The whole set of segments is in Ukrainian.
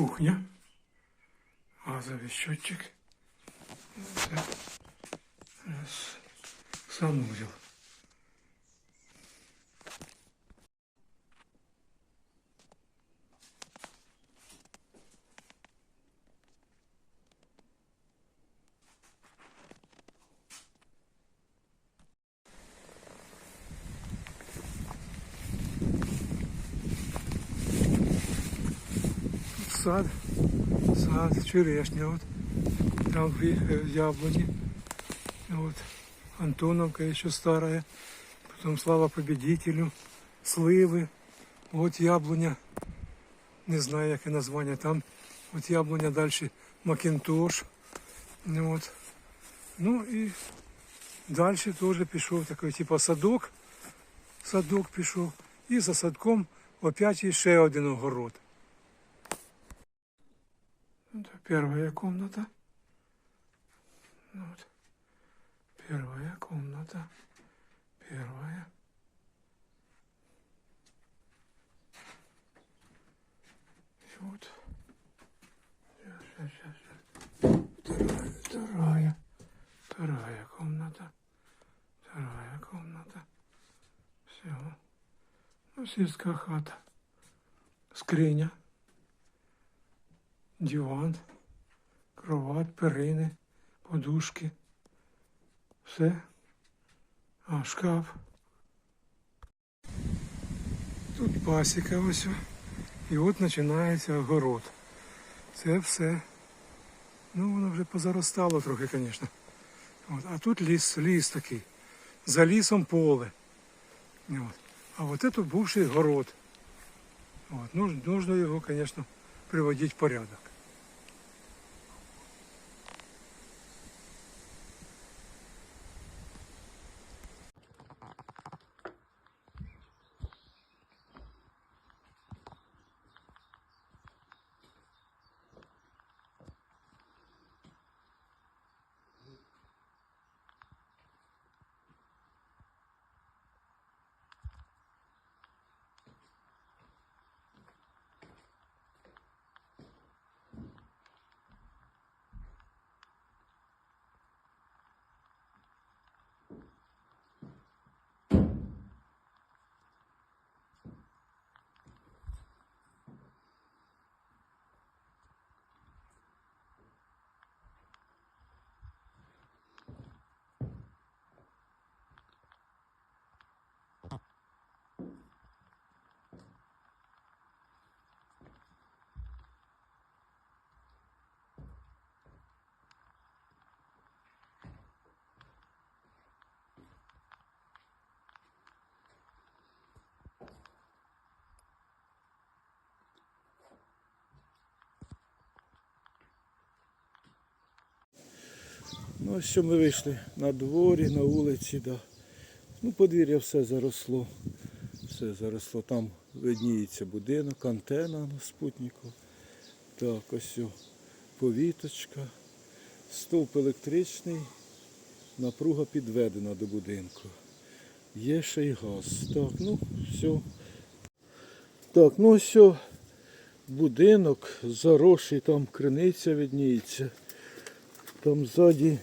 кухня. Газовий щотчик, санузел. Сад, сад, черешня, вот, там э, яблони, вот, Антоновка еще старая, потом слава победителю, сливи, вот яблоня, не знаю, яке названня, там. От яблоня далі Макінтош, от. ну і далі теж пішов такий, типу садок, садок пішов, і за садком опять ще один огород. Это первая комната. Ну Вот. Первая комната. Первая. И вот. Сейчас, сейчас, сейчас. Вторая, вторая. Вторая комната. Вторая комната. Все. Ну, сельская хата. Скриня диван, кровать, перини, подушки. Все. А, шкаф. Тут пасіка ось. І от починається огород. Це все. Ну, воно вже позаростало трохи, звісно. От. А тут ліс, ліс такий. За лісом поле. От. А от це бувший город. От. Нужно його, звісно, приводити в порядок. Ну, ось що ми вийшли на дворі, на вулиці, да. Ну, подвір'я все заросло. Все заросло. Там видніється будинок, антена на спутнику. Так, ось о, повіточка, стовп електричний, напруга підведена до будинку. Є ще й газ. Так, ну, все. Так, ну ось о, будинок заросший, там криниця видніється. Там ззаді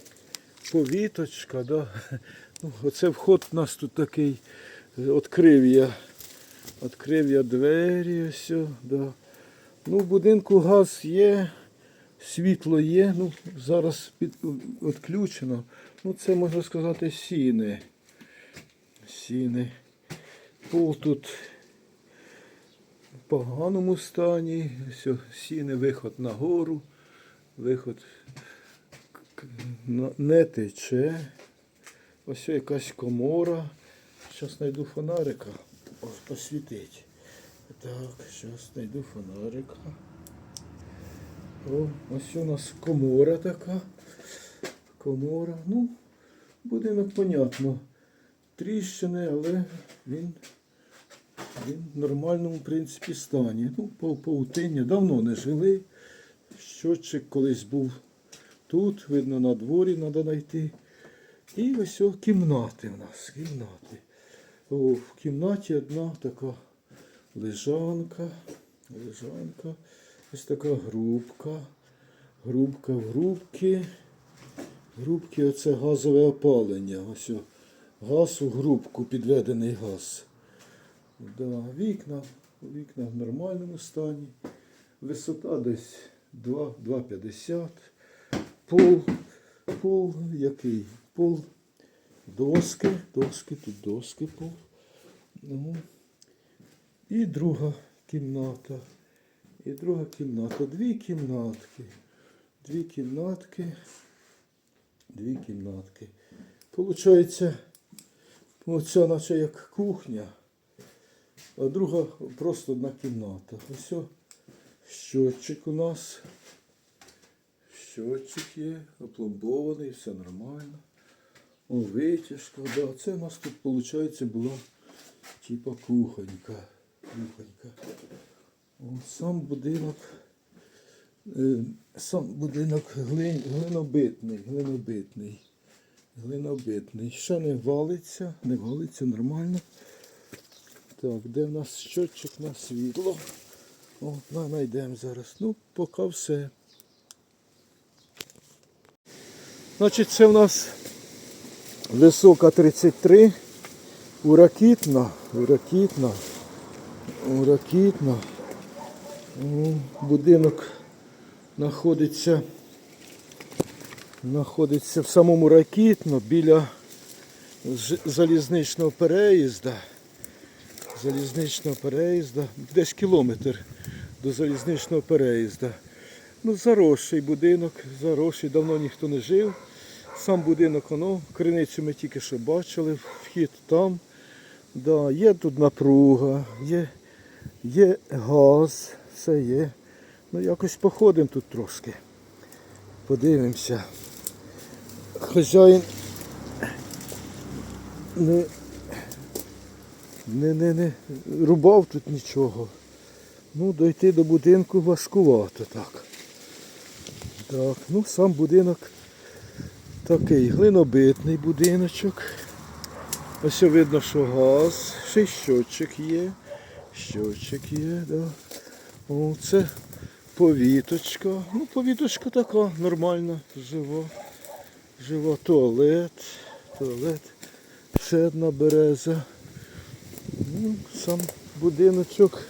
повіточка, да. Ну, оце вход у нас тут такий. Открив я. Открив я двері, ось, да. Ну, в будинку газ є, світло є, ну, зараз відключено. Ну, це можна сказати сіни. Сіни. Пол тут в поганому стані. Все, сіни, виход на гору, виход не тече. Ось якась комора. Зараз знайду фонарика. О, посвітить. Так, зараз знайду фонарика. О, ось у нас комора така. Комора. Ну, будинок, понятно. Тріщини, але він, він в нормальному принципі стані. Ну, пау- паутиння давно не жили. Щотчик колись був тут, видно, на дворі треба знайти. І ось о, кімнати в нас. Кімнати. О, в кімнаті одна така лежанка. Лежанка. Ось така грубка. Грубка в грубки. Грубки оце газове опалення. Ось о, газ у грубку, підведений газ. Да, вікна, вікна в нормальному стані. Висота десь 2, 2,50. Пол, пол який? Пол доски, доски, тут доски пол. Ну, і друга кімната. І друга кімната. Дві кімнатки. Дві кімнатки. Дві кімнатки. Получається, оця наче як кухня, а друга просто одна кімната. Ось щотчик у нас. Щотчик є, опломбований, все нормально. О, витяжка, да. Це у нас тут, виходить, була типа кухонька. Кухонька. О, сам будинок. е, Сам будинок глин, глинобитний, глинобитний. Глинобитний. Ще не валиться, не валиться нормально. Так, де в нас щотчик на світло? О, на, знайдемо зараз. Ну, поки все. Значить, це в нас висока 33, уракітна, уракітна, уракітна. Будинок знаходиться, знаходиться в самому ракітно біля залізничного переїзда. Залізничного переїзда, десь кілометр до залізничного переїзда. Ну, заросший будинок, заросший, давно ніхто не жив. Сам будинок, воно, криницю ми тільки що бачили, вхід там. Да, є тут напруга, є, є газ, все є. Ну якось походимо тут трошки. Подивимося. Хазяїн не, не, не, не рубав тут нічого. Ну, дойти до будинку важкувато так. Так, ну сам будинок такий глинобитний будиночок. Ось видно, що газ, ще й щотчик є. Щотчик є, да. О, це повіточка. Ну, повіточка така нормальна, жива. Жива туалет. Туалет. Ще одна береза. Ну, сам будиночок.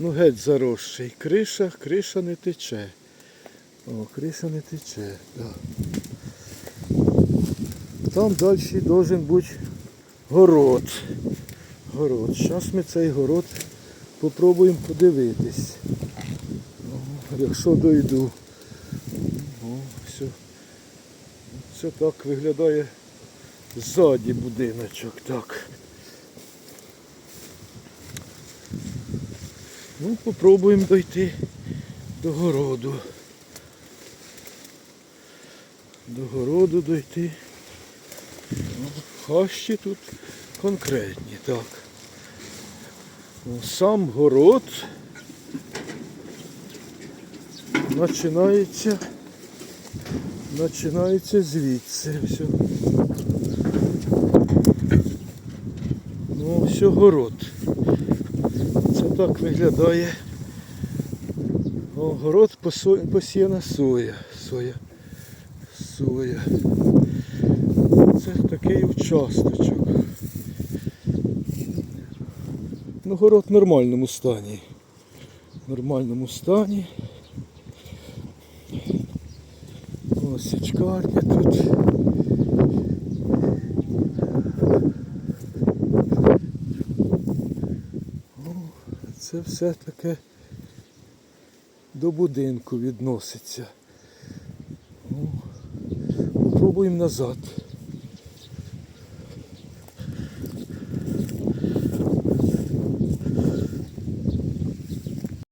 Ну, геть заросший. Криша, криша не тече. О, криша не тече, так. Там далі должен бути город. Город. Зараз ми цей город попробуємо подивитись. О, якщо дойду. О, все. Це так виглядає ззаді будиночок. Так. Ну, попробуємо дойти до городу. До городу дойти. Ну, хащі тут конкретні, так. Ну, Сам город починається, починається звідси. Все. Ну, все город. Так виглядає. О, город посіяна соя. Соя. Соя. Це такий участочок. Ну, город в нормальному стані. В нормальному стані. Ось січкарня тут. Це все таке до будинку відноситься. Ну, Попробуємо назад.